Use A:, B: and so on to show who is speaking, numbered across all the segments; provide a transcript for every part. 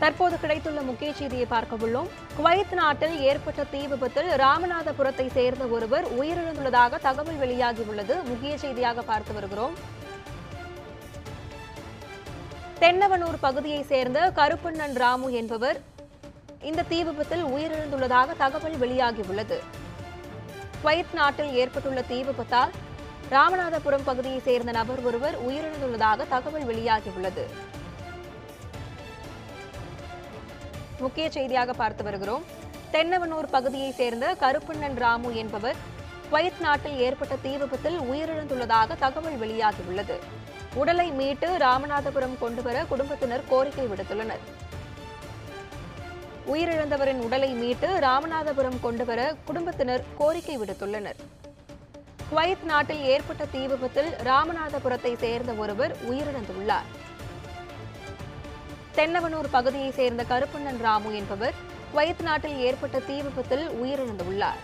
A: தற்போது கிடைத்துள்ள முக்கிய செய்தியை பார்க்க உள்ளோம். குவைத் நாட்டில் ஏற்பட்ட தீ விபத்தில் ராமநாதபுரத்தை சேர்ந்த ஒருவர் உயிரிழந்துள்ளதாக தகவல் வெளியாகியுள்ளது. முக்கிய செய்தியாக பார்த்து வருகிறோம். தென்னவனூர் பகுதியைச் சேர்ந்த கருப்பண்ணன் ராமு என்பவர் இந்த தீ விபத்தில் உயிரிழந்துள்ளதாக தகவல் வெளியாகியுள்ளது. குவைத் நாட்டில் ஏற்பட்டுள்ள தீ விபத்தால் ராமநாதபுரம் பகுதியைச் சேர்ந்த நபர் ஒருவர் உயிரிழந்துள்ளதாக தகவல் வெளியாகியுள்ளது. முக்கிய செய்தியாக பார்த்து வருகிறோம். தென்னவனூர் பகுதியைச் சேர்ந்த கருப்பண்ணன் ராமு என்பவர் குவைத் நாட்டில் ஏற்பட்ட தீ விபத்தில் உயிரிழந்துள்ளதாக தகவல் வெளியாகியுள்ளது. உடலை மீட்டு ராமநாதபுரம் கொண்டுவர குடும்பத்தினர் கோரிக்கை விடுத்துள்ளனர். உயிரிழந்தவரின் உடலை மீட்டு ராமநாதபுரம் கொண்டுவர குடும்பத்தினர் கோரிக்கை விடுத்துள்ளனர். குவைத் நாட்டில் ஏற்பட்ட தீ விபத்தில் ராமநாதபுரத்தை சேர்ந்த ஒருவர் உயிரிழந்துள்ளார். தென்னவனூர் பகுதியைச் சேர்ந்த கருப்பண்ணன் ராமு என்பவர் குவைத் நாட்டில் ஏற்பட்ட தீ விபத்தில் உயிரிழந்துள்ளார்.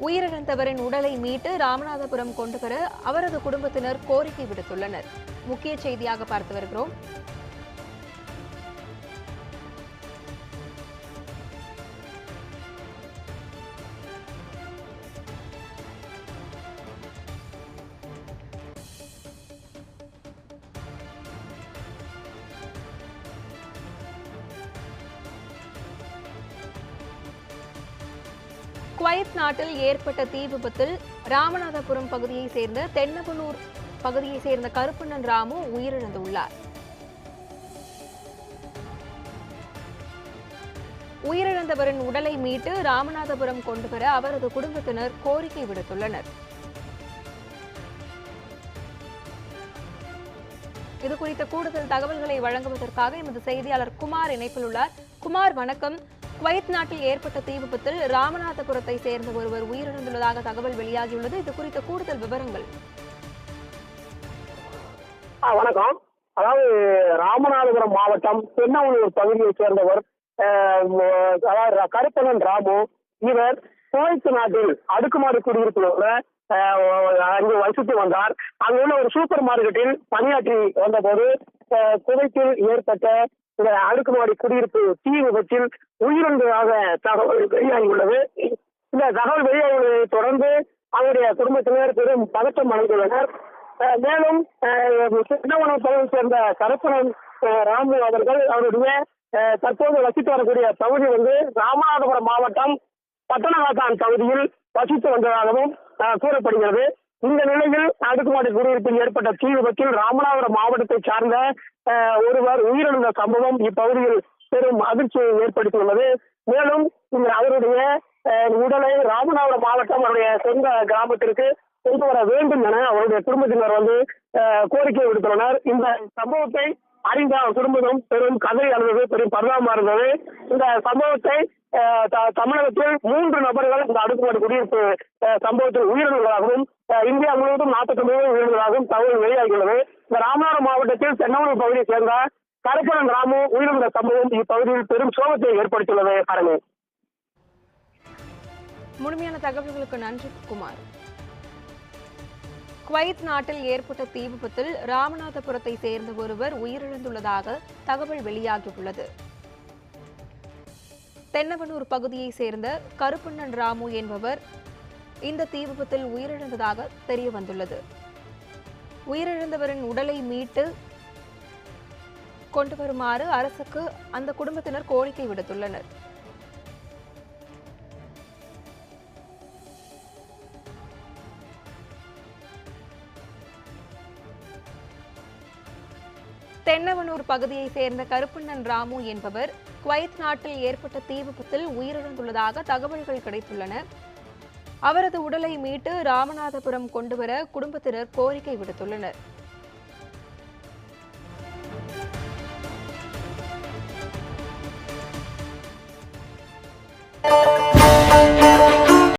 A: உயிரிழந்தவரின் உடலை மீட்டு ராமநாதபுரம் கொண்டு வர அவரது குடும்பத்தினர் கோரிக்கை விடுத்துள்ளனர். முக்கிய செய்தியாக பார்த்து வருகிறோம். குவைத் நாட்டில் ஏற்பட்ட தீ விபத்தில் ராமநாதபுரம் பகுதியைச் சேர்ந்த தென்னபுனூர் பகுதியைச் சேர்ந்த கருப்பண்ணன் ராமு உயிரிழந்துள்ளார். உயிரிழந்தவரின் உடலை மீட்டு ராமநாதபுரம் கொண்டு வர அவரது குடும்பத்தினர் கோரிக்கை விடுத்துள்ளனர். இது குறித்த கூடுதல் தகவல்களை வழங்குவதற்காக எமது செய்தியாளர் குமார் இணைப்பில் உள்ளார். குமார் வணக்கம். குவைத் நாட்டில் ஏற்பட்ட தீ விபத்தில் ராமநாதபுரத்தை சேர்ந்த ஒருவர் உயிரிழந்துள்ளதாக தகவல் வெளியாகியுள்ளது. இது குறித்த கூடுதல் விவரங்கள்.
B: ஆ வணக்கம். அதாவது ராமநாதபுரம் மாவட்டம் தென்னவனூர் பகுதியை சேர்ந்தவர் அதாவது கருப்பணன் ராமு. இவர் குவைத் நாட்டில் அடுக்குமாறு குடியிருப்பில் உள்ள அங்கு வசித்து வந்தார். அங்குள்ள ஒரு சூப்பர் மார்க்கெட்டில் பணியாற்றி வந்தபோது குவைத்தில் ஏற்பட்ட இந்த அடுக்குமாடி குடியிருப்பு தீ விபத்தில் உயிரிழந்ததாக தகவல் வெளியாகியுள்ளது. இந்த தகவல் வெளியாகியுள்ளதை தொடர்ந்து அவருடைய குடும்பத்தினர் பெரும் பதட்டம் அடைந்துள்ளனர். அஹ் மேலும் சின்னவனம் பகுதியை சேர்ந்த கருப்பணன் ராமு அவர்கள் அவருடைய அஹ், தற்போது வசித்து வரக்கூடிய பகுதி வந்து ராமநாதபுரம் மாவட்டம் பட்டணகாத்தான் பகுதியில் வசித்து வந்ததாகவும் அஹ், கூறப்படுகிறது. இந்த நிலையில் அடுக்குமாடி குடியிருப்பில் ஏற்பட்ட தீ விபத்தில் ராமநாதபுரம் மாவட்டத்தை சார்ந்த அஹ், ஒருவர் உயிரிழந்த சம்பவம் இப்பகுதியில் பெரும் அதிர்ச்சியை ஏற்படுத்தியுள்ளது. மேலும் இந்த அவருடைய அஹ், உடலை ராமநாதபுரம் மாவட்டம் அவருடைய சொந்த கிராமத்திற்கு கொண்டு வர வேண்டும் என அவருடைய குடும்பத்தினர் வந்து கோரிக்கை விடுத்துள்ளனர். இந்த சம்பவத்தை அறிந்த குடும்பம் பெரும் கதை அழுதது பெரும் பரிதாபமா இருந்தது. இந்த சம்பவத்தை தமிழகத்தில் மூன்று நபர்கள் இந்த அடுக்குமாடு குடியிருப்பு சம்பவத்தில் உயிரிழந்ததாகவும் இந்தியா முழுவதும் நாற்பத்தி ஒன்பது உயிரிழந்ததாகவும் தகவல் வெளியாகியுள்ளது. இந்த ராமநாதபுரம் மாவட்டத்தில் தென்னமனூர் பகுதியை சேர்ந்த கருப்பணன் ராமு உயிரிழந்த சம்பவம் இப்பகுதியில் பெரும் சோகத்தை ஏற்படுத்தியுள்ளது. அரங்கு
A: முழுமையான தகவல்களுக்கு நன்றி குமார். குவைத் நாட்டில் ஏற்பட்ட தீ விபத்தில் ராமநாதபுரத்தை சேர்ந்த ஒருவர் உயிரிழந்துள்ளதாக தகவல் வெளியாகியுள்ளது. தென்னவனூர் பகுதியைச் சேர்ந்த கருப்பண்ணன் ராமு என்பவர் இந்த தீ விபத்தில் உயிரிழந்ததாக தெரிய வந்துள்ளது. உயிரிழந்தவரின் உடலை மீட்டு கொண்டு வருமாறு அரசுக்கு அந்த குடும்பத்தினர் கோரிக்கை விடுத்துள்ளனர். தென்னவனூர் பகுதியைச் சேர்ந்த கருப்பண்ணன் ராமு என்பவர் குவைத் நாட்டில் ஏற்பட்ட தீ விபத்தில் உயிரிழந்துள்ளதாக தகவல்கள் கிடைத்துள்ளன. அவரது உடலை மீட்டு ராமநாதபுரம் கொண்டுவர குடும்பத்தினர் கோரிக்கை விடுத்துள்ளனர்.